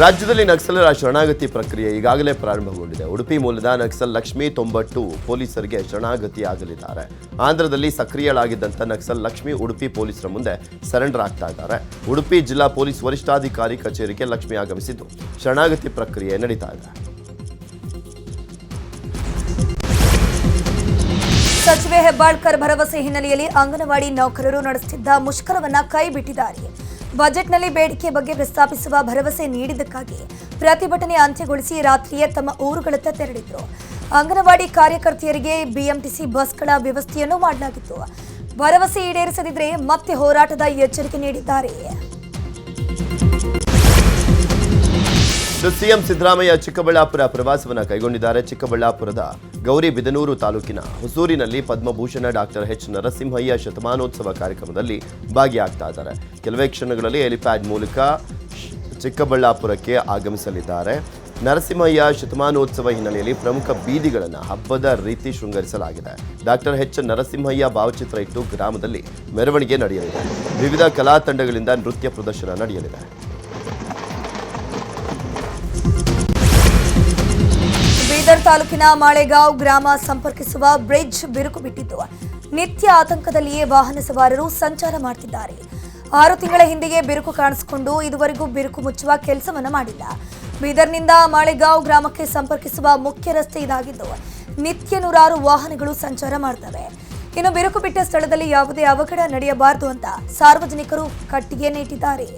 ರಾಜ್ಯದಲ್ಲಿ ನಕ್ಸಲರ ಶರಣಾಗತಿ ಪ್ರಕ್ರಿಯೆ ಈಗಾಗಲೇ ಪ್ರಾರಂಭಗೊಂಡಿದೆ. ಉಡುಪಿ ಮೂಲದ ನಕ್ಸಲ್ ಲಕ್ಷ್ಮಿ ತೊಂಬಟ್ಟು ಪೊಲೀಸರಿಗೆ ಶರಣಾಗತಿ ಆಗಲಿದ್ದಾರೆ ಆಂಧ್ರದಲ್ಲಿ ಸಕ್ರಿಯಳಾಗಿದ್ದಂಥ ನಕ್ಸಲ್ ಲಕ್ಷ್ಮಿ ಉಡುಪಿ ಪೊಲೀಸರ ಮುಂದೆ ಸರೆಂಡರ್ ಆಗ್ತಾ ಇದ್ದಾರೆ. ಉಡುಪಿ ಜಿಲ್ಲಾ ಪೊಲೀಸ್ ವರಿಷ್ಠಾಧಿಕಾರಿ ಕಚೇರಿಗೆ ಲಕ್ಷ್ಮಿ ಆಗಮಿಸಿದ್ದು ಶರಣಾಗತಿ ಪ್ರಕ್ರಿಯೆ ನಡೀತಾ ಇದೆ. ಸಚಿವೆ ಹೆಬ್ಬಾಳ್ಕರ್ ಭರವಸೆ ಹಿನ್ನೆಲೆಯಲ್ಲಿ ಅಂಗನವಾಡಿ ನೌಕರರು ನಡೆಸುತ್ತಿದ್ದ ಮುಷ್ಕರವನ್ನು ಕೈಬಿಟ್ಟಿದ್ದಾರೆ. ಬಜೆಟ್ನಲ್ಲಿ ಬೇಡಿಕೆ ಬಗ್ಗೆ ಪ್ರಸ್ತಾಪಿಸುವ ಭರವಸೆ ನೀಡಿದ್ದಕ್ಕಾಗಿ ಪ್ರತಿಭಟನೆ ಅಂತ್ಯಗೊಳಿಸಿ ರಾತ್ರಿಯೇ ತಮ್ಮ ಊರುಗಳತ್ತ ತೆರಳಿದ್ರು. ಅಂಗನವಾಡಿ ಕಾರ್ಯಕರ್ತೆಯರಿಗೆ ಬಿಎಂಟಿಸಿ ಬಸ್ಗಳ ವ್ಯವಸ್ಥೆಯನ್ನು ಮಾಡಲಾಗಿತ್ತು. ಭರವಸೆ ಈಡೇರಿಸದಿದ್ರೆ ಮತ್ತೆ ಹೋರಾಟದ ಎಚ್ಚರಿಕೆ ನೀಡಿದ್ದಾರೆ. ಸಿಎಂ ಸಿದ್ದರಾಮಯ್ಯ ಚಿಕ್ಕಬಳ್ಳಾಪುರ ಪ್ರವಾಸವನ್ನು ಕೈಗೊಂಡಿದ್ದಾರೆ. ಚಿಕ್ಕಬಳ್ಳಾಪುರದ ಗೌರಿಬಿದನೂರು ತಾಲೂಕಿನ ಹೊಸೂರಿನಲ್ಲಿ ಪದ್ಮಭೂಷಣ ಡಾಕ್ಟರ್ ಎಚ್ ನರಸಿಂಹಯ್ಯ ಶತಮಾನೋತ್ಸವ ಕಾರ್ಯಕ್ರಮದಲ್ಲಿ ಭಾಗಿಯಾಗ್ತಾ ಇದ್ದಾರೆ. ಕೆಲವೇ ಕ್ಷಣಗಳಲ್ಲಿ ಹೆಲಿಪ್ಯಾಡ್ ಮೂಲಕ ಚಿಕ್ಕಬಳ್ಳಾಪುರಕ್ಕೆ ಆಗಮಿಸಲಿದ್ದಾರೆ. ನರಸಿಂಹಯ್ಯ ಶತಮಾನೋತ್ಸವ ಹಿನ್ನೆಲೆಯಲ್ಲಿ ಪ್ರಮುಖ ಬೀದಿಗಳನ್ನು ಹಬ್ಬದ ರೀತಿ ಶೃಂಗರಿಸಲಾಗಿದೆ. ಡಾಕ್ಟರ್ ಎಚ್ ನರಸಿಂಹಯ್ಯ ಭಾವಚಿತ್ರ ಇಟ್ಟು ಗ್ರಾಮದಲ್ಲಿ ಮೆರವಣಿಗೆ ನಡೆಯಲಿದೆ. ವಿವಿಧ ಕಲಾ ತಂಡಗಳಿಂದ ನೃತ್ಯ ಪ್ರದರ್ಶನ ನಡೆಯಲಿದೆ. ಬೀದರ್ ತಾಲೂಕಿನ ಮಾಳೆಗಾಂವ್ ಗ್ರಾಮ ಸಂಪರ್ಕಿಸುವ ಬ್ರಿಡ್ಜ್ ಬಿರುಕು ಬಿಟ್ಟಿದ್ದು ನಿತ್ಯ ಆತಂಕದಲ್ಲಿಯೇ ವಾಹನ ಸವಾರರು ಸಂಚಾರ ಮಾಡ್ತಿದ್ದಾರೆ. ಆರು ತಿಂಗಳ ಹಿಂದೆಯೇ ಬಿರುಕು ಕಾಣಿಸಿಕೊಂಡು ಇದುವರೆಗೂ ಬಿರುಕು ಮುಚ್ಚುವ ಕೆಲಸವನ್ನು ಮಾಡಿಲ್ಲ. ಬೀದರ್ನಿಂದ ಮಾಳೆಗಾವ್ ಗ್ರಾಮಕ್ಕೆ ಸಂಪರ್ಕಿಸುವ ಮುಖ್ಯ ರಸ್ತೆ ಇದಾಗಿದ್ದು, ನಿತ್ಯ ನೂರಾರು ವಾಹನಗಳು ಸಂಚಾರ ಮಾಡ್ತವೆ. ಇನ್ನು ಬಿರುಕು ಬಿಟ್ಟ ಸ್ಥಳದಲ್ಲಿ ಯಾವುದೇ ಅವಘಡ ನಡೆಯಬಾರದು ಅಂತ ಸಾರ್ವಜನಿಕರು ಕಟ್ಟಿಗೆ ಇಟ್ಟಿದ್ದಾರೆ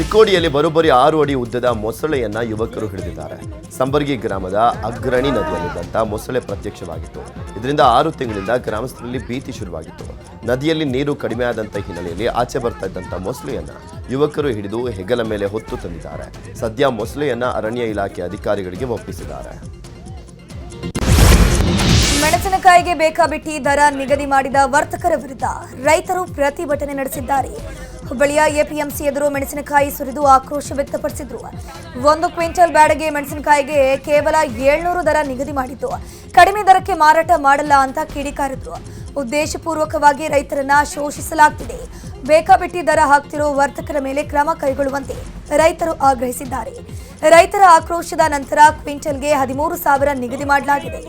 ಚಿಕ್ಕೋಡಿಯಲ್ಲಿ ಬರೋಬ್ಬರಿ ಆರು ಅಡಿ ಉದ್ದದ ಮೊಸಳೆಯನ್ನ ಯುವಕರು ಹಿಡಿದಿದ್ದಾರೆ. ಸಂಬರ್ಗಿ ಗ್ರಾಮದ ಅಗ್ರಣಿ ನದಿಯಲ್ಲಿದ್ದಂಥ ಮೊಸಳೆ ಪ್ರತ್ಯಕ್ಷವಾಗಿತ್ತು. ಇದರಿಂದ ಆರು ತಿಂಗಳಿಂದ ಗ್ರಾಮಸ್ಥರಲ್ಲಿ ಭೀತಿ ಶುರುವಾಗಿತ್ತು. ನದಿಯಲ್ಲಿ ನೀರು ಕಡಿಮೆಯಾದಂಥ ಹಿನ್ನೆಲೆಯಲ್ಲಿ ಆಚೆ ಬರ್ತಾ ಇದ್ದಂಥ ಮೊಸಳೆಯನ್ನ ಯುವಕರು ಹಿಡಿದು ಹೆಗಲ ಮೇಲೆ ಹೊತ್ತು ತಂದಿದ್ದಾರೆ. ಸದ್ಯ ಮೊಸಳೆಯನ್ನ ಅರಣ್ಯ ಇಲಾಖೆ ಅಧಿಕಾರಿಗಳಿಗೆ ಒಪ್ಪಿಸಿದ್ದಾರೆ. ಮೆಣಸಿನಕಾಯಿಗೆ ಬೇಕಾಬಿಟ್ಟಿ ದರ ನಿಗದಿ ಮಾಡಿದ ವರ್ತಕರ ವಿರುದ್ಧ ರೈತರು ಪ್ರತಿಭಟನೆ ನಡೆಸಿದ್ದಾರೆ. ಹುಬ್ಬಳ್ಳಿಯ ಎಪಿಎಂಸಿ ಎದುರು ಮೆಣಸಿನಕಾಯಿ ಸುರಿದು ಆಕ್ರೋಶ ವ್ಯಕ್ತಪಡಿಸಿದ್ರು. ಒಂದು ಕ್ವಿಂಟಲ್ ಬ್ಯಾಡಗೆ ಮೆಣಸಿನಕಾಯಿಗೆ ಕೇವಲ ಏಳ್ನೂರು ದರ ನಿಗದಿ ಮಾಡಿದ್ದು. ಕಡಿಮೆ ದರಕ್ಕೆ ಮಾರಾಟ ಮಾಡಲ್ಲ ಅಂತ ಕಿಡಿಕಾರಿದ್ರು ಉದ್ದೇಶಪೂರ್ವಕವಾಗಿ ರೈತರನ್ನ ಶೋಷಿಸಲಾಗ್ತಿದೆ. ಬೇಕಾಬಿಟ್ಟಿ ದರ ಹಾಕ್ತಿರೋ ವರ್ತಕರ ಮೇಲೆ ಕ್ರಮ ಕೈಗೊಳ್ಳುವಂತೆ ರೈತರು ಆಗ್ರಹಿಸಿದ್ದಾರೆ. ರೈತರ ಆಕ್ರೋಶದ ನಂತರ ಕ್ವಿಂಟಲ್ಗೆ ಹದಿಮೂರು ಸಾವಿರ ನಿಗದಿ ಮಾಡಲಾಗಿದೆ.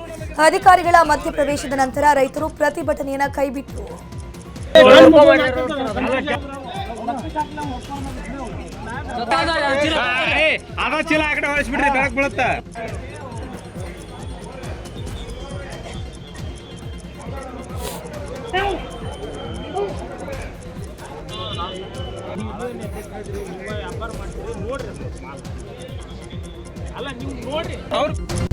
ಅಧಿಕಾರಿಗಳ ಮಧ್ಯಪ್ರವೇಶದ ನಂತರ ರೈತರು ಪ್ರತಿಭಟನೆಯನ್ನ ಕೈಬಿಟ್ಟರು ಅದ ಚೀಲ ಆ ಕಡೆ ಹೊಳಿಸ್ಬಿಡ್ರಿ ಬೆಳಕ್ ಬೀಳುತ್ತ ಅವ್ರು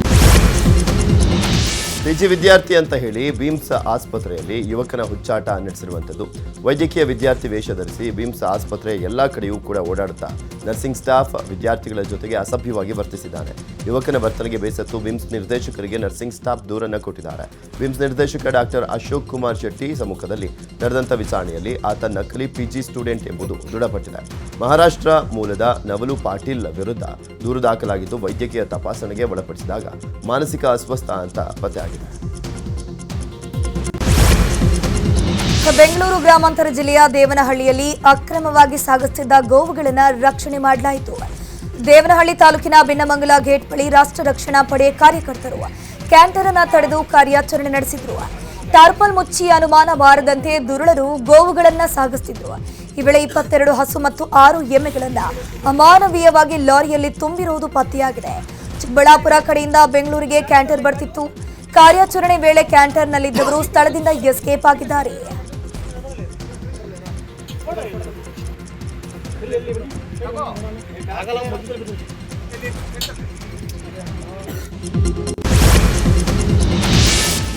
ಪಿಜಿ ವಿದ್ಯಾರ್ಥಿ ಅಂತ ಹೇಳಿ ಬಿಮ್ಸ್ ಆಸ್ಪತ್ರೆಯಲ್ಲಿ ಯುವಕನ ಹುಚ್ಚಾಟ ನಡೆಸಿರುವಂಥದ್ದು. ವೈದ್ಯಕೀಯ ವಿದ್ಯಾರ್ಥಿ ವೇಷ ಧರಿಸಿ ಬಿಮ್ಸ್ ಆಸ್ಪತ್ರೆ ಎಲ್ಲ ಕಡೆಯೂ ಕೂಡ ಓಡಾಡುತ್ತಾ ನರ್ಸಿಂಗ್ ಸ್ಟಾಫ್ ವಿದ್ಯಾರ್ಥಿಗಳ ಜೊತೆಗೆ ಅಸಭ್ಯವಾಗಿ ವರ್ತಿಸಿದ್ದಾನೆ ಯುವಕನ ವರ್ತನೆಗೆ ಬೇಸತ್ತು ಬಿಮ್ಸ್ ನಿರ್ದೇಶಕರಿಗೆ ನರ್ಸಿಂಗ್ ಸ್ಟಾಫ್ ದೂರನ್ನ ಕೊಟ್ಟಿದ್ದಾರೆ. ಬಿಮ್ಸ್ ನಿರ್ದೇಶಕ ಡಾಕ್ಟರ್ ಅಶೋಕ್ ಕುಮಾರ್ ಶೆಟ್ಟಿ ಸಮ್ಮುಖದಲ್ಲಿ ನಡೆದಂಥ ವಿಚಾರಣೆಯಲ್ಲಿ ಆತ ನಕಲಿ ಪಿಜಿ ಸ್ಟೂಡೆಂಟ್ ಎಂಬುದು ದೃಢಪಟ್ಟಿದೆ. ಮಹಾರಾಷ್ಟ್ರ ಮೂಲದ ನವಲು ಪಾಟೀಲ್ ವಿರುದ್ಧ ದೂರು ದಾಖಲಾಗಿದ್ದು ವೈದ್ಯಕೀಯ ತಪಾಸಣೆಗೆ ಒಳಪಡಿಸಿದಾಗ ಮಾನಸಿಕ ಅಸ್ವಸ್ಥ ಅಂತ ಪತ್ತೆಯಾಗಿದೆ ಬೆಂಗಳೂರು ಗ್ರಾಮಾಂತರ ಜಿಲ್ಲೆಯ ದೇವನಹಳ್ಳಿಯಲ್ಲಿ ಅಕ್ರಮವಾಗಿ ಸಾಗಿಸುತ್ತಿದ್ದ ಗೋವುಗಳನ್ನು ರಕ್ಷಣೆ ಮಾಡಲಾಯಿತು. ದೇವನಹಳ್ಳಿ ತಾಲೂಕಿನ ಬಿನ್ನಮಂಗಲ ಗೇಟ್ ಬಳಿ ರಾಷ್ಟ್ರ ರಕ್ಷಣಾ ಪಡೆ ಕಾರ್ಯಕರ್ತರು ಕ್ಯಾಂಟರ್ ಅನ್ನ ತಡೆದು ಕಾರ್ಯಾಚರಣೆ ನಡೆಸಿದ್ರು. ಟಾರ್ಪಲ್ ಮುಚ್ಚಿ ಅನುಮಾನ ಬಾರದಂತೆ ದುರುಳರು ಗೋವುಗಳನ್ನ ಸಾಗಿಸುತ್ತಿದ್ರು ಈ ವೇಳೆ ಇಪ್ಪತ್ತೆರಡು ಹಸು ಮತ್ತು ಆರು ಎಮ್ಮೆಗಳನ್ನ ಅಮಾನವೀಯವಾಗಿ ಲಾರಿಯಲ್ಲಿ ತುಂಬಿರುವುದು ಪತ್ತೆಯಾಗಿದೆ. ಚಿಕ್ಕಬಳ್ಳಾಪುರ ಕಡೆಯಿಂದ ಬೆಂಗಳೂರಿಗೆ ಕ್ಯಾಂಟರ್ ಬರ್ತಿತ್ತು. ಕಾರ್ಯಾಚರಣೆ ವೇಳೆ ಕ್ಯಾಂಟರ್ನಲ್ಲಿದ್ದವರು ಸ್ಥಳದಿಂದ ಎಸ್ಕೇಪ್ ಆಗಿದ್ದಾರೆ.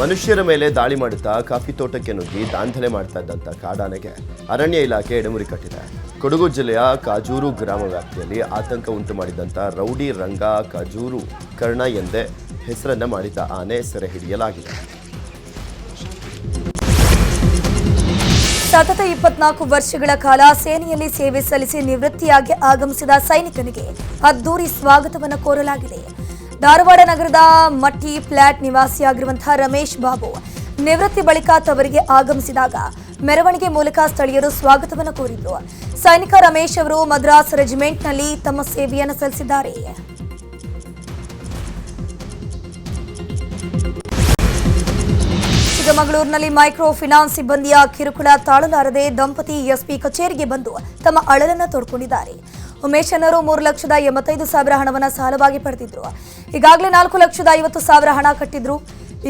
ಮನುಷ್ಯರ ಮೇಲೆ ದಾಳಿ ಮಾಡುತ್ತಾ ಕಾಫಿ ತೋಟಕ್ಕೆ ನುಗ್ಗಿ ದಾಂಧಲೆ ಮಾಡ್ತಾ ಇದ್ದಂತ ಕಾಡಾನೆಗೆ ಅರಣ್ಯ ಇಲಾಖೆ ಎಡೆಮುರಿ ಕಟ್ಟಿದೆ. ಕೊಡಗು ಜಿಲ್ಲೆಯ ಕಾಜೂರು ಗ್ರಾಮ ವ್ಯಾಪ್ತಿಯಲ್ಲಿ ಆತಂಕ ಉಂಟು ಮಾಡಿದಂಥ ರೌಡಿ ರಂಗ ಕಾಜೂರು ಕರ್ಣ ಎಂದೇ ಹೆಸರನ್ನ ಮಾಡಿದ್ದ ಆನೆ ಸೆರೆ ಹಿಡಿಯಲಾಗಿದೆ. ಸತತ ಇಪ್ಪತ್ನಾಲ್ಕು ವರ್ಷಗಳ ಕಾಲ ಸೇನೆಯಲ್ಲಿ ಸೇವೆ ಸಲ್ಲಿಸಿ ನಿವೃತ್ತಿಯಾಗಿ ಆಗಮಿಸಿದ ಸೈನಿಕನಿಗೆ ಅದ್ದೂರಿ ಸ್ವಾಗತವನ್ನು ಕೋರಲಾಗಿದೆ. ಧಾರವಾಡ ನಗರದ ಮಟ್ಟಿ ಫ್ಲಾಟ್ ನಿವಾಸಿಯಾಗಿರುವಂತಹ ರಮೇಶ್ ಬಾಬು ನಿವೃತ್ತಿ ಬಳಿಕ ತವರಿಗೆ ಆಗಮಿಸಿದಾಗ ಮೆರವಣಿಗೆ ಮೂಲಕ ಸ್ಥಳೀಯರು ಸ್ವಾಗತವನ್ನು ಕೋರಿದ್ರು. ಸೈನಿಕ ರಮೇಶ್ ಅವರು ಮದ್ರಾಸ್ ರೆಜಿಮೆಂಟ್ನಲ್ಲಿ ತಮ್ಮ ಸೇವೆಯನ್ನು ಸಲ್ಲಿಸಿದ್ದಾರೆ. ಚಿಕ್ಕಮಗಳೂರಿನಲ್ಲಿ ಮೈಕ್ರೋ ಫಿನಾನ್ಸ್ ಸಿಬ್ಬಂದಿಯ ಕಿರುಕುಳ ತಾಳಲಾರದೆ ದಂಪತಿ ಎಸ್ಪಿ ಕಚೇರಿಗೆ ಬಂದು ತಮ್ಮ ಅಳಲನ್ನು ತೋಡ್ಕೊಂಡಿದ್ದಾರೆ. ಉಮೇಶ್ ಅನ್ನರು ಮೂರು ಲಕ್ಷದ ಎಂಬತ್ತೈದು ಸಾವಿರ ಹಣವನ್ನು ಸಾಲವಾಗಿ ಪಡೆದಿದ್ರು. ಈಗಾಗಲೇ ನಾಲ್ಕು ಲಕ್ಷದ ಐವತ್ತು ಸಾವಿರ ಹಣ ಕಟ್ಟಿದ್ರು.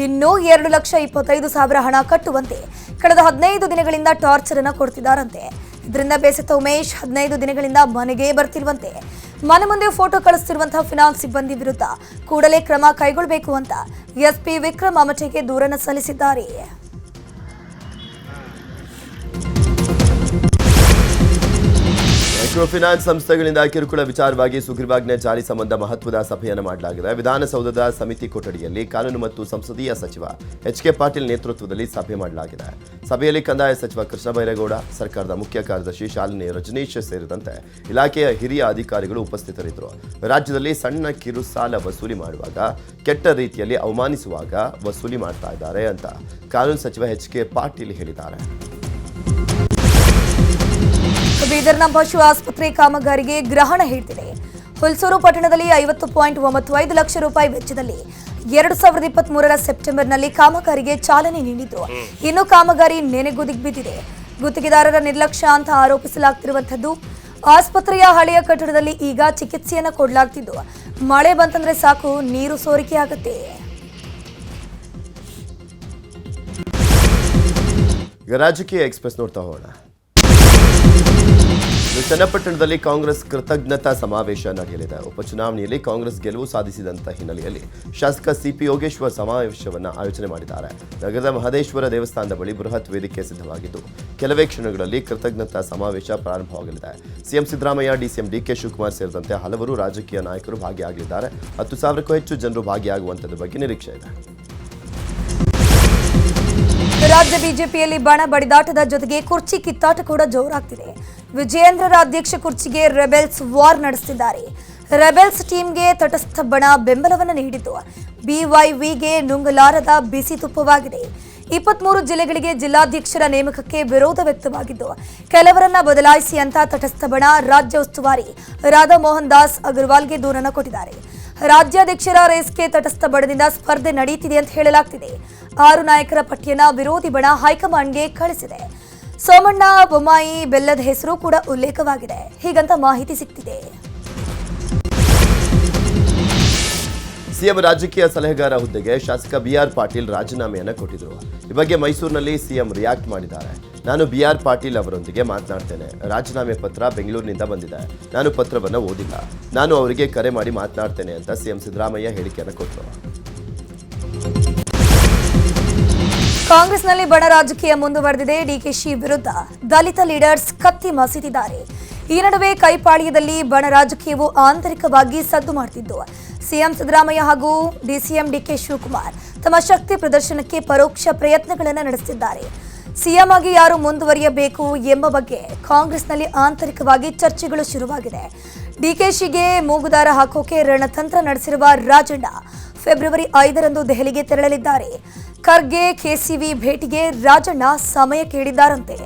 ಇನ್ನೂ ಎರಡು ಲಕ್ಷ ಇಪ್ಪತ್ತೈದು ಸಾವಿರ ಹಣ ಕಟ್ಟುವಂತೆ ಕಳೆದ ಹದಿನೈದು ದಿನಗಳಿಂದ ಟಾರ್ಚರ್ ಅನ್ನು ಕೊಡ್ತಿದ್ದಾರಂತೆ. ಇದರಿಂದ ಬೇಸತ್ತ ಉಮೇಶ್ ಹದಿನೈದು ದಿನಗಳಿಂದ ಮನೆಗೆ ಬರ್ತಿರುವಂತೆ ಮನೆ ಮುಂದೆ ಫೋಟೋ ಕಳಿಸ್ತಿರುವಂತಹ ಫಿನಾನ್ಸ್ ಸಿಬ್ಬಂದಿ ವಿರುದ್ಧ ಕೂಡಲೇ ಕ್ರಮ ಕೈಗೊಳ್ಳಬೇಕು ಅಂತ ಎಸ್ಪಿ ವಿಕ್ರಮ್ ಅಮಟೆಗೆ ದೂರನ್ನು ಸಲ್ಲಿಸಿದ್ದಾರೆ. ಮೈಕ್ರೋ ಫಿನಾನ್ಸ್ ಸಂಸ್ಥೆಗಳಿಂದ ಕಿರುಕುಳ ವಿಚಾರವಾಗಿ ಸುಗ್ರೀವಾಜ್ಞೆ ಜಾರಿ ಸಂಬಂಧ ಮಹತ್ವದ ಸಭೆಯನ್ನು ಮಾಡಲಾಗಿದೆ. ವಿಧಾನಸೌಧದ ಸಮಿತಿ ಕೊಠಡಿಯಲ್ಲಿ ಕಾನೂನು ಮತ್ತು ಸಂಸದೀಯ ಸಚಿವ ಎಚ್ ಕೆ ಪಾಟೀಲ್ ನೇತೃತ್ವದಲ್ಲಿ ಸಭೆ ಮಾಡಲಾಗಿದೆ. ಸಭೆಯಲ್ಲಿ ಕಂದಾಯ ಸಚಿವ ಕೃಷ್ಣ ಬೈರೇಗೌಡ, ಸರ್ಕಾರದ ಮುಖ್ಯ ಕಾರ್ಯದರ್ಶಿ ಶಾಲಿನಿ ರಜನೀಶ್ ಸೇರಿದಂತೆ ಇಲಾಖೆಯ ಹಿರಿಯ ಅಧಿಕಾರಿಗಳು ಉಪಸ್ಥಿತರಿದ್ದರು. ರಾಜ್ಯದಲ್ಲಿ ಸಣ್ಣ ಕಿರು ಸಾಲ ವಸೂಲಿ ಮಾಡುವಾಗ ಕೆಟ್ಟ ರೀತಿಯಲ್ಲಿ ಅವಮಾನಿಸುವಾಗ ವಸೂಲಿ ಮಾಡ್ತಾ ಇದ್ದಾರೆ ಅಂತ ಕಾನೂನು ಸಚಿವ ಎಚ್ ಕೆ ಪಾಟೀಲ್ ಹೇಳಿದ್ದಾರೆ. ಬೀದರ್ನ ಪಶು ಆಸ್ಪತ್ರೆ ಕಾಮಗಾರಿಗೆ ಗ್ರಹಣ ಹಿಡಿದಿದೆ. ಹುಲ್ಸೂರು ಪಟ್ಟಣದಲ್ಲಿ ಐವತ್ತು ಪಾಯಿಂಟ್ ಒಂಬತ್ತು ಐದು ಲಕ್ಷ ರೂಪಾಯಿ ವೆಚ್ಚದಲ್ಲಿ ಎರಡು ಸಾವಿರದ ಇಪ್ಪತ್ತ್ ಮೂರರ ಸೆಪ್ಟೆಂಬರ್ನಲ್ಲಿ ಕಾಮಗಾರಿಗೆ ಚಾಲನೆ ನೀಡಿದ್ದು. ಇನ್ನು ಕಾಮಗಾರಿ ನೆನೆಗುದಿಗೆ ಬಿದ್ದಿದೆ. ಗುತ್ತಿಗೆದಾರರ ನಿರ್ಲಕ್ಷ್ಯ ಅಂತ ಆರೋಪಿಸಲಾಗ್ತಿರುವಂಥದ್ದು. ಆಸ್ಪತ್ರೆಯ ಹಳೆಯ ಕಟ್ಟಡದಲ್ಲಿ ಈಗ ಚಿಕಿತ್ಸೆಯನ್ನು ಕೊಡಲಾಗ್ತಿದ್ದು. ಮಳೆ ಬಂತಂದ್ರೆ ಸಾಕು, ನೀರು ಸೋರಿಕೆ ಆಗುತ್ತೆ. ರಾಜಕೀಯ ಎಕ್ಸ್ಪ್ರೆಸ್ ನೋಡ್ತಾ ಹೋಗೋಣ. ಚನ್ನಪಟ್ಟಣದಲ್ಲಿ ಕಾಂಗ್ರೆಸ್ ಕೃತಜ್ಞತಾ ಸಮಾವೇಶ ನಡೆಯಲಿದೆ. ಉಪಚುನಾವಣೆಯಲ್ಲಿ ಕಾಂಗ್ರೆಸ್ ಗೆಲುವು ಸಾಧಿಸಿದಂತ ಹಿನ್ನೆಲೆಯಲ್ಲಿ ಶಾಸಕ ಸಿಪಿ ಯೋಗೇಶ್ವರ್ ಸಮಾವೇಶವನ್ನು ಆಯೋಜನೆ ಮಾಡಿದ್ದಾರೆ. ನಗರದ ಮಹದೇಶ್ವರ ದೇವಸ್ಥಾನದ ಬಳಿ ಬೃಹತ್ ವೇದಿಕೆ ಸಿದ್ಧವಾಗಿದ್ದು, ಕೆಲವೇ ಕ್ಷಣಗಳಲ್ಲಿ ಕೃತಜ್ಞತಾ ಸಮಾವೇಶ ಪ್ರಾರಂಭವಾಗಲಿದೆ. CM Siddaramaiah, DCM DK Shivakumar ಸೇರಿದಂತೆ ಹಲವರು ರಾಜಕೀಯ ನಾಯಕರು ಭಾಗಿಯಾಗಲಿದ್ದಾರೆ. ಹತ್ತು ಸಾವಿರಕ್ಕೂ ಹೆಚ್ಚು ಜನರು ಭಾಗಿಯಾಗುವಂಥದ್ರ ಬಗ್ಗೆ ನಿರೀಕ್ಷೆ ಇದೆ. ರಾಜ್ಯ ಬಿಜೆಪಿಯಲ್ಲಿ ಬಣ ಬಡಿದಾಟದ ಜೊತೆಗೆ ಕುರ್ಚಿ ಕಿತ್ತಾಟ ಕೂಡ ಜೋರಾಗ್ತಿದೆ. ವಿಜಯೇಂದ್ರರ ಅಧ್ಯಕ್ಷ ಕುರ್ಚಿಗೆ ರೆಬೆಲ್ಸ್ ವಾರ್ ನಡೆಸಿದ್ದಾರೆ ರೆಬೆಲ್ಸ್ ಟೀಮ್ಗೆ ತಟಸ್ಥ ಬಣ ಬೆಂಬಲವನ್ನು ನೀಡಿದ್ದು ಬಿವೈವಿಗೆ ನುಂಗಲಾರದ ಬಿಸಿ ತುಪ್ಪವಾಗಿದೆ. ಇಪ್ಪತ್ಮೂರು ಜಿಲ್ಲೆಗಳಿಗೆ ಜಿಲ್ಲಾಧ್ಯಕ್ಷರ ನೇಮಕಕ್ಕೆ ವಿರೋಧ ವ್ಯಕ್ತವಾಗಿದ್ದು, ಕೆಲವರನ್ನ ಬದಲಾಯಿಸಿ ಅಂತ ತಟಸ್ಥ ಬಣ ರಾಜ್ಯ ಉಸ್ತುವಾರಿ ರಾಧಾ ಮೋಹನ್ ದಾಸ್ ಅಗರ್ವಾಲ್ಗೆ ದೂರನ್ನು ಕೊಟ್ಟಿದ್ದಾರೆ. ರಾಜ್ಯಾಧ್ಯಕ್ಷರ ರೇಸ್ಗೆ ತಟಸ್ಥ ಬಣದಿಂದ ಸ್ಪರ್ಧೆ ನಡೆಯುತ್ತಿದೆ ಅಂತ ಹೇಳಲಾಗ್ತಿದೆ. ಆರು ನಾಯಕರ ಪಟ್ಟಿಯನ್ನ ವಿರೋಧಿ ಬಣ ಹೈಕಮಾಂಡ್ಗೆ ಕಳಿಸಿದೆ. ಸೋಮಣ್ಣ, ಬೊಮ್ಮಾಯಿ ಬೆಲ್ಲದ ಹೆಸರು ಕೂಡ ಉಲ್ಲೇಖವಾಗಿದೆ. ಹೀಗಂತ ಮಾಹಿತಿ ಸಿಗ್ತಿದೆ. ಸಿಎಂ ರಾಜಕೀಯ ಸಲಹೆಗಾರ ಹುದ್ದೆಗೆ ಶಾಸಕ ಬಿಆರ್ ಪಾಟೀಲ್ ರಾಜೀನಾಮೆಯನ್ನು ಕೊಟ್ಟಿದ್ರು. ಈ ಬಗ್ಗೆ ಮೈಸೂರಿನಲ್ಲಿ ಸಿಎಂ ರಿಯಾಕ್ಟ್ ಮಾಡಿದ್ದಾರೆ. ನಾನು ಬಿ ಆರ್ ಪಾಟೀಲ್ ಅವರೊಂದಿಗೆ ಮಾತನಾಡ್ತೇನೆ. ರಾಜೀನಾಮೆ ಪತ್ರ ಬೆಂಗಳೂರಿನಿಂದ ಬಂದಿದೆ. ನಾನು ಪತ್ರವನ್ನು ಓದಿಲ್ಲ. ನಾನು ಅವರಿಗೆ ಕರೆ ಮಾಡಿ ಮಾತನಾಡ್ತೇನೆ ಅಂತ ಸಿಎಂ ಸಿದ್ದರಾಮಯ್ಯ ಹೇಳಿಕೆಯನ್ನು ಕೊಟ್ಟರು ಕಾಂಗ್ರೆಸ್ನಲ್ಲಿ ಬಣ ರಾಜಕೀಯ ಮುಂದುವರೆದಿದೆ. ಡಿಕೆಶಿ ವಿರುದ್ಧ ದಲಿತ ಲೀಡರ್ಸ್ ಕತ್ತಿ ಮಸೀದಿದ್ದಾರೆ. ಈ ನಡುವೆ ಕೈಪಾಳ್ಯದಲ್ಲಿ ಬಣ ರಾಜಕೀಯವು ಆಂತರಿಕವಾಗಿ ಸದ್ದು ಮಾಡುತ್ತಿದ್ದು ಸಿಎಂ ಸಿದ್ದರಾಮಯ್ಯ ಹಾಗೂ ಡಿಸಿಎಂ ಡಿಕೆ ಶಿವಕುಮಾರ್ ತಮ್ಮ ಶಕ್ತಿ ಪ್ರದರ್ಶನಕ್ಕೆ ಪರೋಕ್ಷ ಪ್ರಯತ್ನಗಳನ್ನು ನಡೆಸಿದ್ದಾರೆ ಸಿಎಂ ಆಗಿ ಯಾರು ಮುಂದುವರಿಯಬೇಕು ಎಂಬ ಬಗ್ಗೆ ಕಾಂಗ್ರೆಸ್ನಲ್ಲಿ ಆಂತರಿಕವಾಗಿ ಚರ್ಚೆಗಳು ಶುರುವಾಗಿದೆ. ಡಿಕೆಶಿಗೆ ಮೂಗುದಾರ ಹಾಕೋಕೆ ರಣತಂತ್ರ ನಡೆಸಿರುವ ರಾಜಣ್ಣ ಫೆಬ್ರವರಿ ಐದರಂದು ದೆಹಲಿಗೆ ತೆರಳಲಿದ್ದಾರೆ. ಖರ್ಗೆ ಕೆಸಿವಿ ಭೇಟಿಗೆ ರಾಜಣ್ಣ ಸಮಯ ಕೇಳಿದ್ದಾರಂತೆ.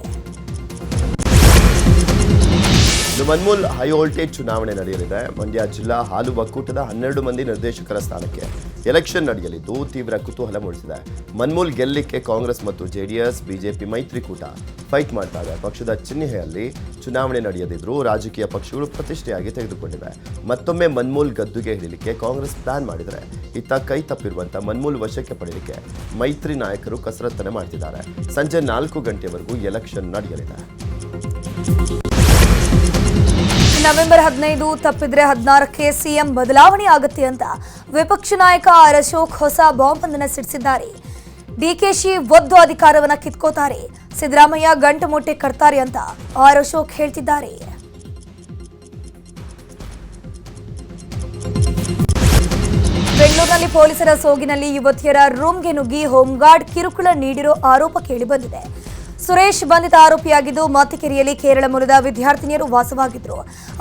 ಮನ್ಮೂಲ್ ಹೈ ವೋಲ್ಟೇಜ್ ಚುನಾವಣೆ ನಡೆಯಲಿದೆ. ಮಂಡ್ಯ ಜಿಲ್ಲಾ ಹಾಲು ಒಕ್ಕೂಟದ ಹನ್ನೆರಡು ಮಂದಿ ನಿರ್ದೇಶಕರ ಸ್ಥಾನಕ್ಕೆ ಎಲೆಕ್ಷನ್ ನಡೆಯಲಿದ್ದು ತೀವ್ರ ಕುತೂಹಲ ಮೂಡಿಸಿದೆ. ಮನ್ಮೂಲ್ ಗೆಲ್ಲಿಕ್ಕೆ ಕಾಂಗ್ರೆಸ್ ಮತ್ತು ಜೆಡಿಎಸ್, ಬಿಜೆಪಿ ಮೈತ್ರಿಕೂಟ. ಫೈಟ್ ಮಾಡ್ತಾರೆ ಪಕ್ಷದ ಚಿಹ್ನೆಯಲ್ಲಿ ಚುನಾವಣೆ ನಡೆಯದಿದ್ರೂ ರಾಜಕೀಯ ಪಕ್ಷಗಳು ಪ್ರತಿಷ್ಠೆಯಾಗಿ ತೆಗೆದುಕೊಂಡಿವೆ. ಮತ್ತೊಮ್ಮೆ ಮನ್ಮೂಲ್ ಗದ್ದುಗೆ ಹಿಡಿಲಿಕ್ಕೆ ಕಾಂಗ್ರೆಸ್ ಪ್ಲಾನ್ ಮಾಡಿದರೆ, ಇತ್ತ ಕೈ ತಪ್ಪಿರುವಂತಹ ಮನ್ಮೂಲ್ ವಶಕ್ಕೆ ಪಡೆಯಲಿಕ್ಕೆ ಮೈತ್ರಿ ನಾಯಕರು ಕಸರತ್ತನೆ ಮಾಡ್ತಿದ್ದಾರೆ. ಸಂಜೆ ನಾಲ್ಕು ಗಂಟೆವರೆಗೂ ಎಲೆಕ್ಷನ್ ನಡೆಯಲಿದೆ. ನವೆಂಬರ್ ಹದಿನೈದು ತಪ್ಪಿದ್ರೆ ಹದಿನಾರಕ್ಕೆ ಸಿಎಂ ಬದಲಾವಣೆ ಆಗುತ್ತೆ ಅಂತ ವಿಪಕ್ಷ ನಾಯಕ ಆರ್ ಅಶೋಕ್ ಹೊಸ ಬಾಂಬ್ ಒಂದನ್ನು ಸಿಡಿಸಿದ್ದಾರೆ. ಡಿಕೆಶಿ ಒದ್ದು ಅಧಿಕಾರವನ್ನ ಕಿತ್ಕೋತಾರೆ. ಸಿದ್ದರಾಮಯ್ಯ ಗಂಟು ಮುಟ್ಟೆ ಕಟ್ತಾರೆ ಅಂತ ಆರ್ ಅಶೋಕ್ ಹೇಳ್ತಿದ್ದಾರೆ. ಬೆಂಗಳೂರಿನಲ್ಲಿ ಪೊಲೀಸರ ಸೋಗಿನಲ್ಲಿ ಯುವತಿಯರ ರೂಮ್ಗೆ ನುಗ್ಗಿ ಹೋಂಗಾರ್ಡ್ ಕಿರುಕುಳ ನೀಡಿರೋ ಆರೋಪ ಕೇಳಿಬಂದಿದೆ ಸುರೇಶ್ ಬಂಧಿತ ಆರೋಪಿಯಾಗಿದ್ದು ಮಾತಿಕೆರೆಯಲ್ಲಿ ಕೇರಳ ಮೂಲದ ವಿದ್ಯಾರ್ಥಿನಿಯರು ವಾಸವಾಗಿದ್ದರು.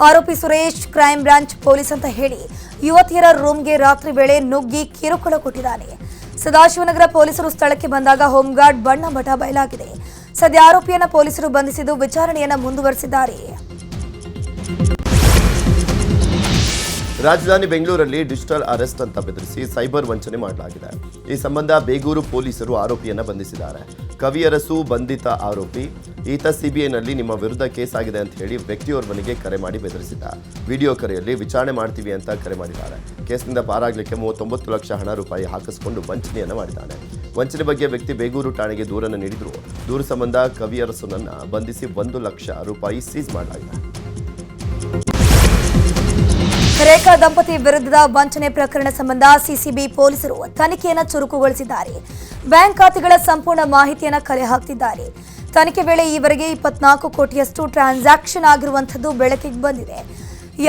ಆರೋಪಿ ಸುರೇಶ್ ಕ್ರೈಂ ಬ್ರಾಂಚ್ ಪೊಲೀಸ್ ಅಂತ ಹೇಳಿ ಯುವತಿಯರ ರೂಮ್ಗೆ ರಾತ್ರಿ ವೇಳೆ ನುಗ್ಗಿ ಕಿರುಕುಳ ಕೊಟ್ಟಿದ್ದಾನೆ. ಸದಾಶಿವನಗರ ಪೊಲೀಸರು ಸ್ಥಳಕ್ಕೆ ಬಂದಾಗ ಹೋಂಗಾರ್ಡ್ ಬಣ್ಣ ಬಟ ಬಯಲಾಗಿದೆ. ಸದ್ಯ ಆರೋಪಿಯನ್ನ ಪೊಲೀಸರು ಬಂಧಿಸಿದ್ದು ವಿಚಾರಣೆಯನ್ನು ಮುಂದುವರೆಸಿದ್ದಾರೆ. ರಾಜಧಾನಿ ಬೆಂಗಳೂರಲ್ಲಿ ಡಿಜಿಟಲ್ ಅರೆಸ್ಟ್ ಅಂತ ಬೆದರಿಸಿ ಸೈಬರ್ ವಂಚನೆ ಮಾಡಲಾಗಿದೆ. ಈ ಸಂಬಂಧ ಬೇಗೂರು ಪೊಲೀಸರು ಆರೋಪಿಯನ್ನು ಬಂಧಿಸಿದ್ದಾರೆ. ಕವಿಯರಸು ಬಂಧಿತ ಆರೋಪಿ, ಈತ ಸಿಬಿಐನಲ್ಲಿ ನಿಮ್ಮ ವಿರುದ್ಧ ಕೇಸ್ ಆಗಿದೆ ಅಂತ ಹೇಳಿ ವ್ಯಕ್ತಿಯೋರ್ವನಿಗೆ ಕರೆ ಮಾಡಿ ಬೆದರಿಸಿದ್ದ. ವಿಡಿಯೋ ಕರೆಯಲ್ಲಿ, ವಿಚಾರಣೆ ಮಾಡ್ತೀವಿ ಅಂತ ಕರೆ ಮಾಡಿದ್ದಾರೆ. ಕೇಸ್ನಿಂದ ಪಾರಾಗಲಿಕ್ಕೆ ಮೂವತ್ತೊಂಬತ್ತು ಲಕ್ಷ ಹಣ ರೂಪಾಯಿ ಹಾಕಿಸಿಕೊಂಡು ವಂಚನೆಯನ್ನು ಮಾಡಿದ್ದಾನೆ. ವಂಚನೆ ಬಗ್ಗೆ ವ್ಯಕ್ತಿ ಬೇಗೂರು ಠಾಣೆಗೆ ದೂರನ್ನು ನೀಡಿದ್ರು. ದೂರು ಸಂಬಂಧ ಕವಿಯರಸುನನ್ನು ಬಂಧಿಸಿ ಒಂದು ಲಕ್ಷ ರೂಪಾಯಿ ಸೀಸ್ ಮಾಡಲಾಗಿದೆ. ರೇಖಾ ದಂಪತಿ ವಿರುದ್ಧದ ವಂಚನೆ ಪ್ರಕರಣ ಸಂಬಂಧ ಸಿಸಿಬಿ ಪೊಲೀಸರು ತನಿಖೆಯನ್ನು ಚುರುಕುಗೊಳಿಸಿದ್ದಾರೆ. ಬ್ಯಾಂಕ್ ಖಾತೆಗಳ ಸಂಪೂರ್ಣ ಮಾಹಿತಿಯನ್ನು ಕಲೆ ಹಾಕ್ತಿದ್ದಾರೆ. ತನಿಖೆ ವೇಳೆ ಈವರೆಗೆ ಇಪ್ಪತ್ನಾಲ್ಕು ಕೋಟಿಯಷ್ಟು ಟ್ರಾನ್ಸಾಕ್ಷನ್ ಆಗಿರುವಂಥದ್ದು ಬೆಳಕಿಗೆ ಬಂದಿದೆ.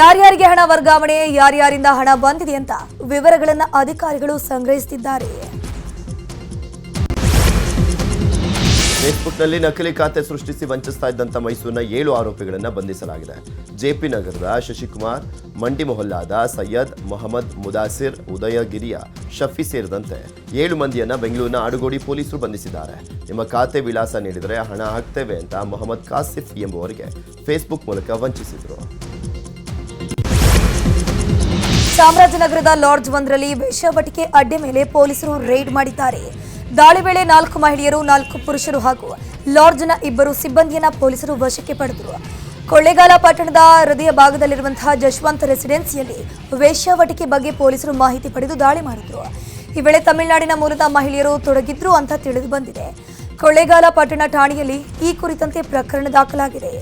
ಯಾರ್ಯಾರಿಗೆ ಹಣ ವರ್ಗಾವಣೆ, ಯಾರ್ಯಾರಿಂದ ಹಣ ಬಂದಿದೆ ಅಂತ ವಿವರಗಳನ್ನು ಅಧಿಕಾರಿಗಳು ಸಂಗ್ರಹಿಸುತ್ತಿದ್ದಾರೆ ಫೇಸ್ಬುಕ್ನಲ್ಲಿ ನಕಲಿ ಖಾತೆ ಸೃಷ್ಟಿಸಿ ವಂಚಿಸ್ತಾ ಇದ್ದಂಥ ಮೈಸೂರಿನ ಏಳು ಆರೋಪಿಗಳನ್ನು ಬಂಧಿಸಲಾಗಿದೆ. ಜೆಪಿ ನಗರದ ಶಶಿಕುಮಾರ್, ಮಂಡಿ ಮೊಹಲ್ಲಾದ ಸೈಯದ್ ಮೊಹಮ್ಮದ್ ಮುದಾಸಿರ್, ಉದಯಗಿರಿಯ ಶಫಿ ಸೇರಿದಂತೆ ಏಳು ಮಂದಿಯನ್ನ ಬೆಂಗಳೂರಿನ ಆಡುಗೋಡಿ ಪೊಲೀಸರು ಬಂಧಿಸಿದ್ದಾರೆ. ನಿಮ್ಮ ಖಾತೆ ವಿಳಾಸ ನೀಡಿದರೆ ಹಣ ಹಾಕ್ತೇವೆ ಅಂತ ಮೊಹಮ್ಮದ್ ಕಾಸಿಫ್ ಎಂಬುವರಿಗೆ ಫೇಸ್ಬುಕ್ ಮೂಲಕ ವಂಚಿಸಿದರು. ಚಾಮರಾಜನಗರದ ಲಾಡ್ಜ್ ಒಂದರಲ್ಲಿ ವೇಷಭಟಿಕೆ ಅಡ್ಡೆ ಮೇಲೆ ಪೊಲೀಸರು ರೇಡ್ ಮಾಡಿದ್ದಾರೆ. ದಾಳಿ ವೇಳೆ ನಾಲ್ಕು ಮಹಿಳೆಯರು, ನಾಲ್ಕು ಪುರುಷರು ಹಾಗೂ ಲಾಡ್ಜ್ನ ಇಬ್ಬರು ಸಿಬ್ಬಂದಿಯನ್ನ ಪೊಲೀಸರು ವಶಕ್ಕೆ ಪಡೆದರು. ಕೊಳ್ಳೇಗಾಲ ಪಟ್ಟಣದ ಹೃದಯ ಭಾಗದಲ್ಲಿರುವಂತಹ ಜಶವಂತ್ ರೆಸಿಡೆನ್ಸಿಯಲ್ಲಿ ವೇಶ್ಯಾವಟಿಕೆ ಬಗ್ಗೆ ಪೊಲೀಸರು ಮಾಹಿತಿ ಪಡೆದು ದಾಳಿ ಮಾಡಿದ್ರು. ಈ ವೇಳೆ ತಮಿಳುನಾಡಿನ ಮೂಲದ ಮಹಿಳೆಯರು ತೊಡಗಿದ್ರು ಅಂತ ತಿಳಿದು ಬಂದಿದೆ. ಕೊಳ್ಳೇಗಾಲ ಪಟ್ಟಣ ಠಾಣೆಯಲ್ಲಿ ಈ ಕುರಿತಂತೆ ಪ್ರಕರಣ ದಾಖಲಾಗಿದೆ.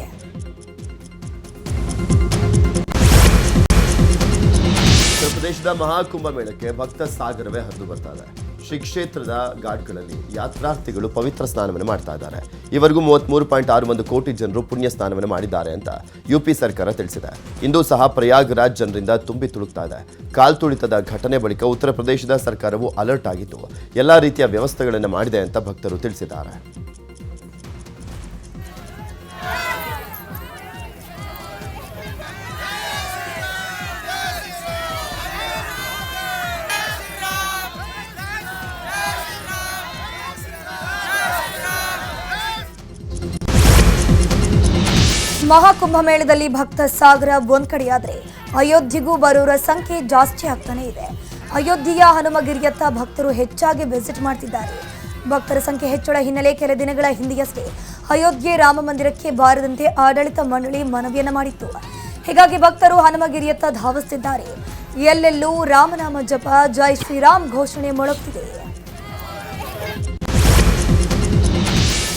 ಉತ್ತರ ಪ್ರದೇಶದ ಮಹಾಕುಂಭ ಮೇಳಕ್ಕೆ ಭಕ್ತ ಸಾಗರವೇ ಹರಿದು ಬರ್ತಾ ಇದೆ ಶ್ರೀ ಕ್ಷೇತ್ರದ ಘಾಟ್ಗಳಲ್ಲಿ ಯಾತ್ರಾರ್ಥಿಗಳು ಪವಿತ್ರ ಸ್ನಾನವನ್ನು ಮಾಡ್ತಾ ಇದ್ದಾರೆ. ಇವರೆಗೂ ಮೂವತ್ಮೂರು ಪಾಯಿಂಟ್ ಆರು ಒಂದು ಕೋಟಿ ಜನರು ಪುಣ್ಯ ಸ್ನಾನವನ್ನು ಮಾಡಿದ್ದಾರೆ ಅಂತ ಯುಪಿ ಸರ್ಕಾರ ತಿಳಿಸಿದೆ. ಇಂದು ಸಹ ಪ್ರಯಾಗ್ರಾಜ್ ಜನರಿಂದ ತುಂಬಿ ತುಳುಕ್ತಾ ಇದೆ. ಕಾಲ್ತುಳಿತದ ಘಟನೆ ಬಳಿಕ ಉತ್ತರ ಪ್ರದೇಶದ ಸರ್ಕಾರವು ಅಲರ್ಟ್ ಆಗಿತ್ತು. ಎಲ್ಲ ರೀತಿಯ ವ್ಯವಸ್ಥೆಗಳನ್ನು ಮಾಡಿದೆ ಅಂತ ಭಕ್ತರು ತಿಳಿಸಿದ್ದಾರೆ. ಮಹಾಕುಂಭ ಮೇಳದಲ್ಲಿ ಭಕ್ತ ಸಾಗರ ಒಂದ್ ಕಡೆಯಾದ್ರೆ ಅಯೋಧ್ಯೆಗೂ ಬರೋರ ಸಂಖ್ಯೆ ಜಾಸ್ತಿ ಆಗ್ತಾನೆ ಇದೆ. ಅಯೋಧ್ಯೆಯ ಹನುಮಗಿರಿಯತ್ತ ಭಕ್ತರು ಹೆಚ್ಚಾಗಿ ವಿಸಿಟ್ ಮಾಡ್ತಿದ್ದಾರೆ. ಭಕ್ತರ ಸಂಖ್ಯೆ ಹೆಚ್ಚಳ ಹಿನ್ನೆಲೆ ಕೆಲ ದಿನಗಳ ಹಿಂದೆಯಷ್ಟೇ ಅಯೋಧ್ಯೆ ರಾಮ ಮಂದಿರಕ್ಕೆ ಬಾರದಂತೆ ಆಡಳಿತ ಮಂಡಳಿ ಮನವಿಯನ್ನ ಮಾಡಿತ್ತು. ಹೀಗಾಗಿ ಭಕ್ತರು ಹನುಮಗಿರಿಯತ್ತ ಧಾವಿಸುತ್ತಿದ್ದಾರೆ ಎಲ್ಲೆಲ್ಲೂ ರಾಮನಾಮ ಜಪ, ಜೈ ಶ್ರೀರಾಮ್ ಘೋಷಣೆ ಮೊಳಗ್ತಿದೆ.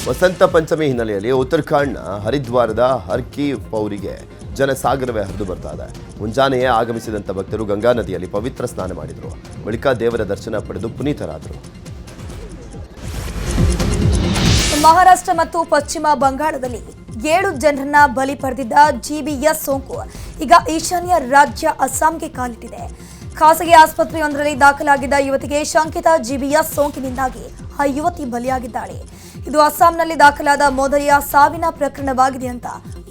ವಸಂತ ಪಂಚಮಿ ಹಿನ್ನೆಲೆಯಲ್ಲಿ ಉತ್ತರಾಖಂಡ್ನ ಹರಿದ್ವಾರದ ಹರ್ಕಿ ಪೌರಿಗೆ ಜನಸಾಗರವೇ ಹರಿದು ಬರ್ತಾ ಇದೆ. ಮುಂಜಾನೆಯೇ ಆಗಮಿಸಿದಂಥ ಭಕ್ತರು ಗಂಗಾ ನದಿಯಲ್ಲಿ ಪವಿತ್ರ ಸ್ನಾನ ಮಾಡಿದರು. ಬಳಿಕ ದೇವರ ದರ್ಶನ ಪಡೆದು ಪುನೀತರಾದರು. ಮಹಾರಾಷ್ಟ್ರ ಮತ್ತು ಪಶ್ಚಿಮ ಬಂಗಾಳದಲ್ಲಿ ಏಳು ಜನರನ್ನ ಬಲಿ ಪಡೆದಿದ್ದ ಜಿಬಿಎಸ್ ಸೋಂಕು. ಈಗ ಈಶಾನ್ಯ ರಾಜ್ಯ ಅಸ್ಸಾಂಗೆ ಕಾಲಿಟ್ಟಿದೆ. ಖಾಸಗಿ ಆಸ್ಪತ್ರೆಯೊಂದರಲ್ಲಿ ದಾಖಲಾಗಿದ್ದ ಯುವತಿಗೆ ಶಂಕಿತ ಜಿಬಿಎಸ್ ಸೋಂಕಿನಿಂದಾಗಿ ಆ ಯುವತಿ ಬಲಿಯಾಗಿದ್ದಾಳೆ. ಇದು ಅಸ್ಸಾಂನಲ್ಲಿ ದಾಖಲಾದ ಮೊದಲಿಯ ಸಾವಿನ ಪ್ರಕರಣವಾಗಿದೆ ಅಂತ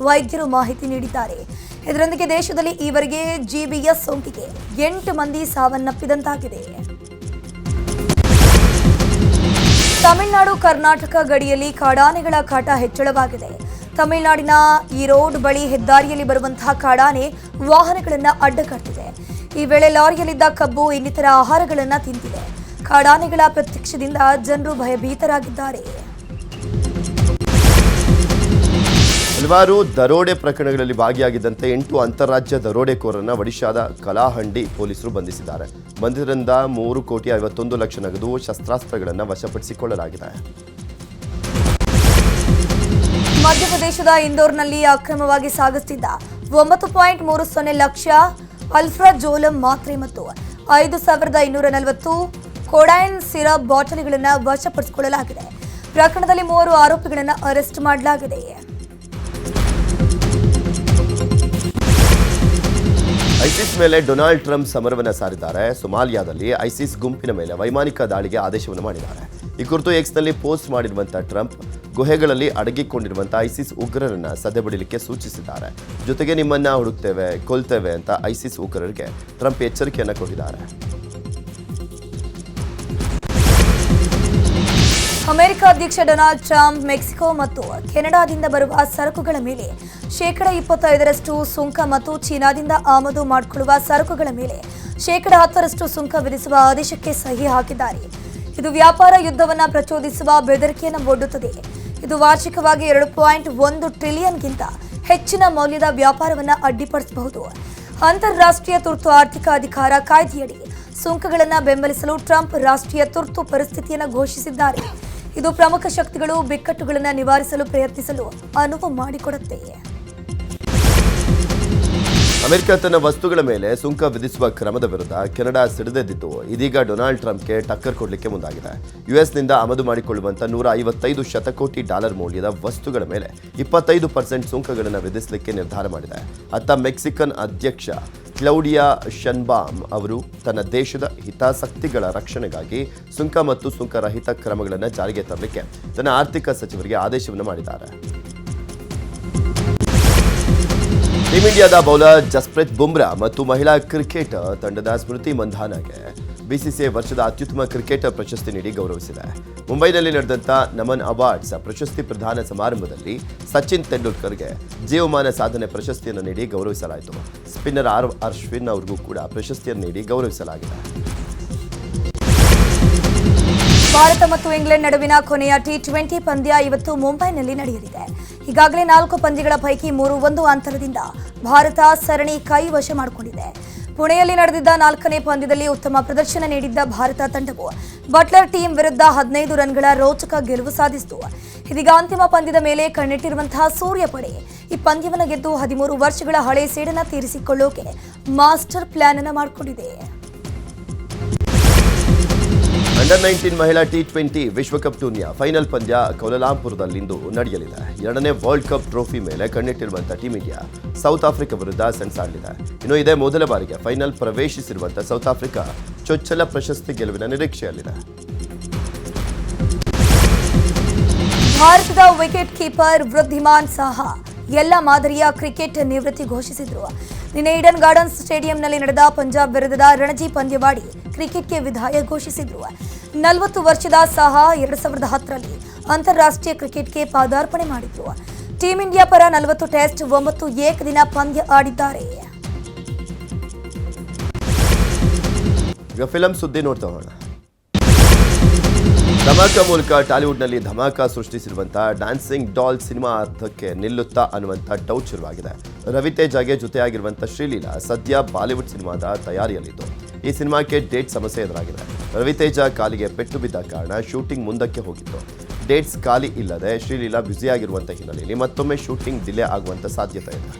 ವೈದ್ಯರು ಮಾಹಿತಿ ನೀಡಿದ್ದಾರೆ. ಇದರೊಂದಿಗೆ ದೇಶದಲ್ಲಿ ಈವರೆಗೆ ಜಿಬಿಎಸ್ ಸೋಂಕಿಗೆ ಎಂಟು ಮಂದಿ ಸಾವನ್ನಪ್ಪಿದಂತಾಗಿದೆ. ತಮಿಳುನಾಡು, ಕರ್ನಾಟಕ ಗಡಿಯಲ್ಲಿ ಕಾಡಾನೆಗಳ ಕಾಟ ಹೆಚ್ಚಳವಾಗಿದೆ. ತಮಿಳುನಾಡಿನ ಈ ರೋಡ್ ಬಳಿ ಹೆದ್ದಾರಿಯಲ್ಲಿ ಬರುವಂತಹ ಕಾಡಾನೆ ವಾಹನಗಳನ್ನು ಅಡ್ಡಗಟ್ಟಿದೆ. ಈ ವೇಳೆ ಲಾರಿಯಲ್ಲಿದ್ದ ಕಬ್ಬು ಇನ್ನಿತರ ಆಹಾರಗಳನ್ನು ತಿಂತಿದೆ. ಕಾಡಾನೆಗಳ ಪ್ರತ್ಯಕ್ಷದಿಂದ ಜನರು ಭಯಭೀತರಾಗಿದ್ದಾರೆ. ಹಲವಾರು ದರೋಡೆ ಪ್ರಕರಣಗಳಲ್ಲಿ ಭಾಗಿಯಾಗಿದ್ದಂತೆ ಎಂಟು ಅಂತಾರಾಜ್ಯ ದರೋಡೆಕೋರರನ್ನ ಒಡಿಶಾದ ಕಲಾಹಂಡಿ ಪೊಲೀಸರು ಬಂಧಿಸಿದ್ದಾರೆ. ಬಂಧಿತರಿಂದ ಮೂರು ಕೋಟಿ ಐವತ್ತೊಂದು ಲಕ್ಷ ನಗದು ಶಸ್ತ್ರಾಸ್ತ್ರಗಳನ್ನು ವಶಪಡಿಸಿಕೊಳ್ಳಲಾಗಿದೆ. ಮಧ್ಯಪ್ರದೇಶದ ಇಂದೋರ್ನಲ್ಲಿ ಅಕ್ರಮವಾಗಿ ಸಾಗಿಸುತ್ತಿದ್ದ ಒಂಬತ್ತು ಪಾಯಿಂಟ್ ಮೂರು ಸೊನ್ನೆ ಲಕ್ಷ ಅಲ್ಫ್ರಾ ಜೋಲಂ ಮಾತ್ರೆ ಮತ್ತು ಐದು ಸಾವಿರದ ಇನ್ನೂರ ನಲವತ್ತು ಕೊಡೈನ್ ಸಿರಪ್ ಬಾಟಲಿಗಳನ್ನು ವಶಪಡಿಸಿಕೊಳ್ಳಲಾಗಿದೆ. ಪ್ರಕರಣದಲ್ಲಿ ಮೂವರು ಆರೋಪಿಗಳನ್ನು ಅರೆಸ್ಟ್ ಮಾಡಲಾಗಿದೆ. ಐಸಿಸ್ ಮೇಲೆ ಡೊನಾಲ್ಡ್ ಟ್ರಂಪ್ ಸಮರವನ್ನು ಸಾರಿದ್ದಾರೆ. ಸೊಮಾಲಿಯಾದಲ್ಲಿ ಐಸಿಸ್ ಗುಂಪಿನ ಮೇಲೆ ವೈಮಾನಿಕ ದಾಳಿಗೆ ಆದೇಶವನ್ನು ಮಾಡಿದ್ದಾರೆ. ಈ ಕುರಿತು ಎಕ್ಸ್ನಲ್ಲಿ ಪೋಸ್ಟ್ ಮಾಡಿರುವಂಥ ಟ್ರಂಪ್ ಗುಹೆಗಳಲ್ಲಿ ಅಡಗಿಕೊಂಡಿರುವಂಥ ಐಸಿಸ್ ಉಗ್ರರನ್ನ ಸದೆಬಡಿಲಿಕ್ಕೆ ಸೂಚಿಸಿದ್ದಾರೆ. ಜೊತೆಗೆ ನಿಮ್ಮನ್ನ ಹುಡುಕ್ತೇವೆ, ಕೊಲ್ತೇವೆ ಅಂತ ಐಸಿಸ್ ಉಗ್ರರಿಗೆ ಟ್ರಂಪ್ ಎಚ್ಚರಿಕೆಯನ್ನು ಕೊಟ್ಟಿದ್ದಾರೆ. ಅಮೆರಿಕ ಅಧ್ಯಕ್ಷ ಡೊನಾಲ್ಡ್ ಟ್ರಂಪ್, ಮೆಕ್ಸಿಕೋ ಮತ್ತು ಕೆನಡಾದಿಂದ ಬರುವ ಸರಕುಗಳ ಮೇಲೆ ಶೇಕಡ ಇಪ್ಪತ್ತೈದರಷ್ಟು ಸುಂಕ ಮತ್ತು ಚೀನಾದಿಂದ ಆಮದು ಮಾಡಿಕೊಳ್ಳುವ ಸರಕುಗಳ ಮೇಲೆ ಶೇಕಡ ಹತ್ತರಷ್ಟು ಸುಂಕ ವಿಧಿಸುವ ಆದೇಶಕ್ಕೆ ಸಹಿ ಹಾಕಿದ್ದಾರೆ. ಇದು ವ್ಯಾಪಾರ ಯುದ್ಧವನ್ನು ಪ್ರಚೋದಿಸುವ ಬೆದರಿಕೆಯನ್ನು ಒಡ್ಡುತ್ತದೆ. ಇದು ವಾರ್ಷಿಕವಾಗಿ ಎರಡು ಪಾಯಿಂಟ್ ಒಂದು ಟ್ರಿಲಿಯನ್ಗಿಂತ ಹೆಚ್ಚಿನ ಮೌಲ್ಯದ ವ್ಯಾಪಾರವನ್ನು ಅಡ್ಡಿಪಡಿಸಬಹುದು. ಅಂತಾರಾಷ್ಟ್ರೀಯ ತುರ್ತು ಆರ್ಥಿಕ ಅಧಿಕಾರ ಕಾಯ್ದೆಯಡಿ ಸುಂಕಗಳನ್ನು ಬೆಂಬಲಿಸಲು ಟ್ರಂಪ್ ರಾಷ್ಟ್ರೀಯ ತುರ್ತು ಪರಿಸ್ಥಿತಿಯನ್ನು ಘೋಷಿಸಿದ್ದಾರೆ. ಇದು ಪ್ರಮುಖ ಶಕ್ತಿಗಳು ಬಿಕ್ಕಟ್ಟುಗಳನ್ನು ನಿವಾರಿಸಲು ಪ್ರಯತ್ನಿಸಲು ಅನುವು ಮಾಡಿಕೊಡುತ್ತೆ. ಅಮೆರಿಕ ತನ್ನ ವಸ್ತುಗಳ ಮೇಲೆ ಸುಂಕ ವಿಧಿಸುವ ಕ್ರಮದ ವಿರುದ್ಧ ಕೆನಡಾ ಸಿಡಿದೆದ್ದಿತು ಇದೀಗ ಡೊನಾಲ್ಡ್ ಟ್ರಂಪ್ಗೆ ಟಕ್ಕರ್ ಕೊಡಲಿಕ್ಕೆ ಮುಂದಾಗಿದೆ. ಯುಎಸ್ನಿಂದ ಆಮದು ಮಾಡಿಕೊಳ್ಳುವಂಥ ನೂರ ಐವತ್ತೈದು ಶತಕೋಟಿ ಡಾಲರ್ ಮೌಲ್ಯದ ವಸ್ತುಗಳ ಮೇಲೆ ಇಪ್ಪತ್ತೈದು ಪರ್ಸೆಂಟ್ ಸುಂಕಗಳನ್ನು ವಿಧಿಸಲಿಕ್ಕೆ ನಿರ್ಧಾರ ಮಾಡಿದೆ. ಅತ್ತ ಮೆಕ್ಸಿಕನ್ ಅಧ್ಯಕ್ಷ ಕ್ಲೌಡಿಯಾ ಶನ್ಬಾಮ್ ಅವರು ತನ್ನ ದೇಶದ ಹಿತಾಸಕ್ತಿಗಳ ರಕ್ಷಣೆಗಾಗಿ ಸುಂಕ ಮತ್ತು ಸುಂಕರಹಿತ ಕ್ರಮಗಳನ್ನು ಜಾರಿಗೆ ತರಲಿಕ್ಕೆ ತನ್ನ ಆರ್ಥಿಕ ಸಚಿವರಿಗೆ ಆದೇಶವನ್ನು ಮಾಡಿದ್ದಾರೆ. ಟೀಂ ಇಂಡಿಯಾದ ಬೌಲರ್ ಜಸ್ಪ್ರೀತ್ ಬುಮ್ರಾ ಮತ್ತು ಮಹಿಳಾ ಕ್ರಿಕೆಟ್ ತಂಡದ ಸ್ಮೃತಿ ಮಂಧಾನಾಗೆ ಬಿಸಿಸಿಐ ವರ್ಷದ ಅತ್ಯುತ್ತಮ ಕ್ರಿಕೆಟ್ ಪ್ರಶಸ್ತಿ ನೀಡಿ ಗೌರವಿಸಿದೆ. ಮುಂಬೈನಲ್ಲಿ ನಡೆದಂಥ ನಮನ್ ಅವಾರ್ಡ್ಸ್ ಪ್ರಶಸ್ತಿ ಪ್ರದಾನ ಸಮಾರಂಭದಲ್ಲಿ ಸಚಿನ್ ತೆಂಡೂಲ್ಕರ್ಗೆ ಜೀವಮಾನ ಸಾಧನೆ ಪ್ರಶಸ್ತಿಯನ್ನು ನೀಡಿ ಗೌರವಿಸಲಾಯಿತು. ಸ್ಪಿನ್ನರ್ ಆರ್ ಅಶ್ವಿನ್ ಅವ್ರಿಗೂ ಕೂಡ ಪ್ರಶಸ್ತಿಯನ್ನು ನೀಡಿ ಗೌರವಿಸಲಾಗಿದೆ. ಭಾರತ ಮತ್ತು ಇಂಗ್ಲೆಂಡ್ ನಡುವಿನ ಕೊನೆಯ ಟಿ ಟ್ವೆಂಟಿ ಪಂದ್ಯ ಇವತ್ತು ಮುಂಬೈನಲ್ಲಿ ನಡೆಯಲಿದೆ. ಈಗಾಗಲೇ ನಾಲ್ಕು ಪಂದ್ಯಗಳ ಪೈಕಿ ಮೂರು ಒಂದು ಅಂತರದಿಂದ ಭಾರತ ಸರಣಿ ಕೈ ವಶ ಮಾಡಿಕೊಂಡಿದೆ. ಪುಣೆಯಲ್ಲಿ ನಡೆದಿದ್ದ ನಾಲ್ಕನೇ ಪಂದ್ಯದಲ್ಲಿ ಉತ್ತಮ ಪ್ರದರ್ಶನ ನೀಡಿದ್ದ ಭಾರತ ತಂಡವು ಬಟ್ಲರ್ ಟೀಂ ವಿರುದ್ಧ ಹದಿನೈದು ರನ್ಗಳ ರೋಚಕ ಗೆಲುವು ಸಾಧಿಸಿತು. ಇದೀಗ ಅಂತಿಮ ಪಂದ್ಯದ ಮೇಲೆ ಕಣ್ಣಿಟ್ಟಿರುವಂತಹ ಸೂರ್ಯ ಪಡೆ ಈ ಪಂದ್ಯವನ್ನು ಗೆದ್ದು ಹದಿಮೂರು ವರ್ಷಗಳ ಹಳೆ ಸೇಡನ್ನು ತೀರಿಸಿಕೊಳ್ಳೋಕೆ ಮಾಸ್ಟರ್ ಪ್ಲಾನ್ ಅನ್ನು ಮಾಡಿಕೊಂಡಿದೆ. ಅಂಡರ್ ನೈನ್ಟೀನ್ ಮಹಿಳಾ ಟಿ ಟ್ವೆಂಟಿ ವಿಶ್ವಕಪ್ ಟೂರ್ನಿಯ ಫೈನಲ್ ಪಂದ್ಯ ಕೌಲಾಲಾಂಪುರದಲ್ಲಿಂದು ನಡೆಯಲಿದೆ. ಎರಡನೇ ವರ್ಲ್ಡ್ ಕಪ್ ಟ್ರೋಫಿ ಮೇಲೆ ಕಣ್ಣಿಟ್ಟಿರುವಂತಹ ಟೀಂ ಇಂಡಿಯಾ ಸೌತ್ ಆಫ್ರಿಕಾ ವಿರುದ್ಧ ಸೆಣಸಾಡಲಿದೆ. ಇನ್ನು ಇದೇ ಮೊದಲ ಬಾರಿಗೆ ಫೈನಲ್ ಪ್ರವೇಶಿಸಿರುವಂತಹ ಸೌತ್ ಆಫ್ರಿಕಾ ಚೊಚ್ಚಲ ಪ್ರಶಸ್ತಿ ಗೆಲುವಿನ ನಿರೀಕ್ಷೆಯಲ್ಲಿದೆ. ಭಾರತದ ವಿಕೆಟ್ ಕೀಪರ್ ವೃದ್ಧಿಮಾನ್ ಸಾಹಾ, ಎಲ್ಲ ಮಾದರಿಯ ಕ್ರಿಕೆಟ್ ನಿವೃತ್ತಿ ಘೋಷಿಸಿದ್ರು. ನಿನ್ನೆ ಈಡನ್ ಗಾರ್ಡನ್ಸ್ ಸ್ಟೇಡಿಯಂನಲ್ಲಿ ನಡೆದ ಪಂಜಾಬ್ ವಿರುದ್ಧದ ರಣಜಿ ಪಂದ್ಯವಾಡಿ ಕ್ರಿಕೆಟ್ಗೆ ವಿದಾಯ ಘೋಷಿಸಿದ್ರು. ನಲವತ್ತು ವರ್ಷದ ಸಹ ಎರಡು ಸಾವಿರದ ಹತ್ತರಲ್ಲಿ ಅಂತಾರಾಷ್ಟ್ರೀಯ ಕ್ರಿಕೆಟ್ಗೆ ಪಾದಾರ್ಪಣೆ ಮಾಡಿದ್ರು. ಟೀಂ ಇಂಡಿಯಾ ಪರ ನಲವತ್ತು ಟೆಸ್ಟ್, ಒಂಬತ್ತು ಏಕದಿನ ಪಂದ್ಯ ಆಡಿದ್ದಾರೆ. ಈಗ ಫಿಲಂ ಸುದ್ದಿ ನೋಡ್ತಾ ಹೋಗೋಣ. ಧಮಾಕ ಮೂಲಕ ಟಾಲಿವುಡ್ನಲ್ಲಿ ಧಮಾಕ ಸೃಷ್ಟಿಸಿರುವಂತಹ ಡ್ಯಾನ್ಸಿಂಗ್ ಡಾಲ್ ಸಿನಿಮಾ ಅರ್ಥಕ್ಕೆ ನಿಲ್ಲುತ್ತಾ ಅನ್ನುವಂಥ ಡೌಟ್ ಶುರುವಾಗಿದೆ. ರವಿತೇಜಾಗೆ ಜೊತೆಯಾಗಿರುವಂಥ ಶ್ರೀಲೀಲಾ ಸದ್ಯ ಬಾಲಿವುಡ್ ಸಿನಿಮಾದ ತಯಾರಿಯಲ್ಲಿದ್ದು, ಈ ಸಿನಿಮಾಕ್ಕೆ ಡೇಟ್ ಸಮಸ್ಯೆ ಎದುರಾಗಿದೆ. ರವಿತೇಜ ಕಾಲಿಗೆ ಪೆಟ್ಟು ಬಿದ್ದ ಕಾರಣ ಶೂಟಿಂಗ್ ಮುಂದಕ್ಕೆ ಹೋಗಿತ್ತು. ಡೇಟ್ಸ್ ಖಾಲಿ ಇಲ್ಲದೆ ಶ್ರೀಲೀಲಾ ಬ್ಯುಸಿಯಾಗಿರುವಂಥ ಹಿನ್ನೆಲೆಯಲ್ಲಿ ಮತ್ತೊಮ್ಮೆ ಶೂಟಿಂಗ್ ಡಿಲೇ ಆಗುವಂಥ ಸಾಧ್ಯತೆ ಇದೆ.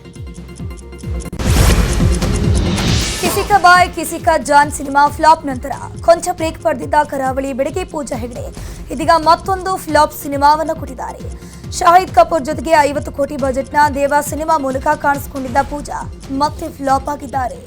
ಕಿಸಿಕ ಬಾಯ್, ಕಿಸಿಕ ಜಾನ್ ಸಿನಿಮಾ ಫ್ಲಾಪ್ ನಂತರ ಕೊಂಚ ಬ್ರೇಕ್ ಪಡೆದಿದ್ದ ಕರಾವಳಿ ಬೆಡಗಿ ಪೂಜಾ ಹೆಗಡೆ. ಇದೀಗ ಮತ್ತೊಂದು ಫ್ಲಾಪ್ ಸಿನಿಮಾವನ್ನು ಕೊಟ್ಟಿದ್ದಾರೆ. ಶಾಹಿದ್ ಕಪೂರ್ ಜೊತೆಗೆ ಐವತ್ತು ಕೋಟಿ ಬಜೆಟ್ನ ದೇವ ಸಿನಿಮಾ ಮೂಲಕ ಕಾಣಿಸಿಕೊಂಡಿದ್ದ ಪೂಜಾ, ಮತ್ತೆ ಫ್ಲಾಪ್ ಆಗಿದ್ದಾರೆ.